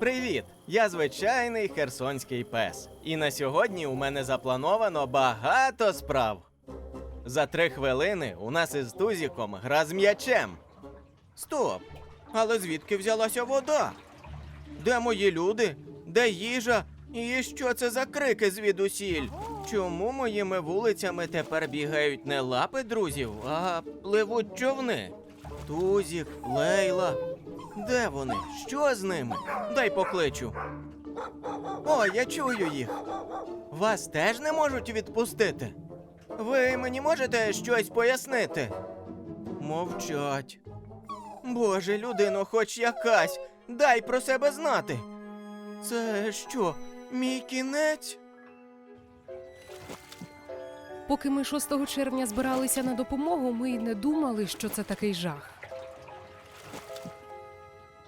Привіт! Я звичайний херсонський пес. І на сьогодні у мене заплановано багато справ. За три хвилини у нас із Тузіком гра з м'ячем. Стоп! Але звідки взялася вода? Де мої люди? Де їжа? І що це за крики звідусіль? Чому моїми вулицями тепер бігають не лапи друзів, а пливуть човни? Тузік, Лейла. Де вони? Що з ними? Дай покличу. О, я чую їх. Вас теж не можуть відпустити. Ви мені можете щось пояснити? Мовчать. Боже, людино, хоч якась, дай про себе знати. Це що, мій кінець? Поки ми 6 червня збиралися на допомогу, ми й не думали, що це такий жах.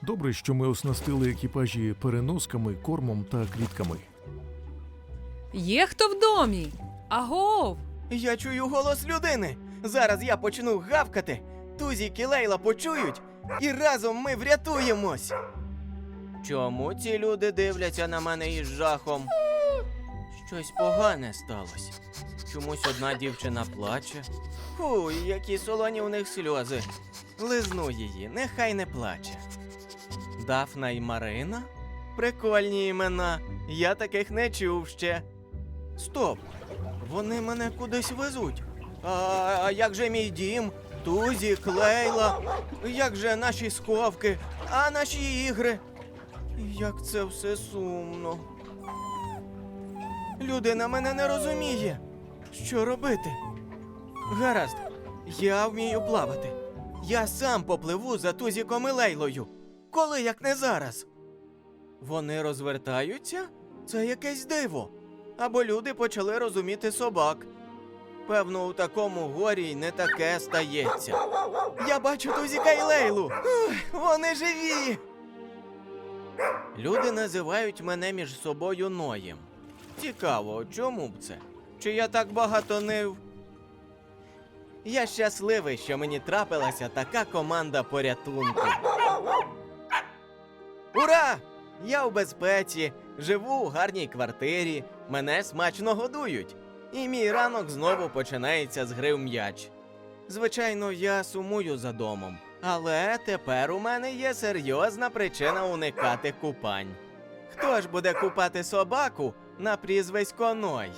Добре, що ми оснастили екіпажі переносками, кормом та клітками. Є хто в домі? Агов! Я чую голос людини. Зараз я почну гавкати. Тузік і Лейла почують, і разом ми врятуємось. Чому ці люди дивляться на мене із жахом? Щось погане сталося. Чомусь одна дівчина плаче. Фуй, які солоні у них сльози. Лизну її, нехай не плаче. Дафна і Марина? Прикольні імена. Я таких не чув ще. Стоп! Вони мене кудись везуть. А, а як же мій дім? Тузі, Клейла, як же наші сховки, а наші ігри? Як це все сумно. Людина мене не розуміє. Що робити? Гаразд, я вмію плавати. Я сам попливу за Тузіком і Лейлою. Коли як не зараз? Вони розвертаються? Це якесь диво. Або люди почали розуміти собак. Певно, у такому горі й не таке стається. Я бачу Тузіка і Лейлу. Ух, вони живі. Люди називають мене між собою Ноєм. Цікаво, чому б це? Чи я так багато нив? Я щасливий, що мені трапилася така команда порятунку. Ура! Я у безпеці, живу у гарній квартирі, мене смачно годують. І мій ранок знову починається з гри в м'яч. Звичайно, я сумую за домом, але тепер у мене є серйозна причина уникати купань. Хто ж буде купати собаку на прізвисько Ной?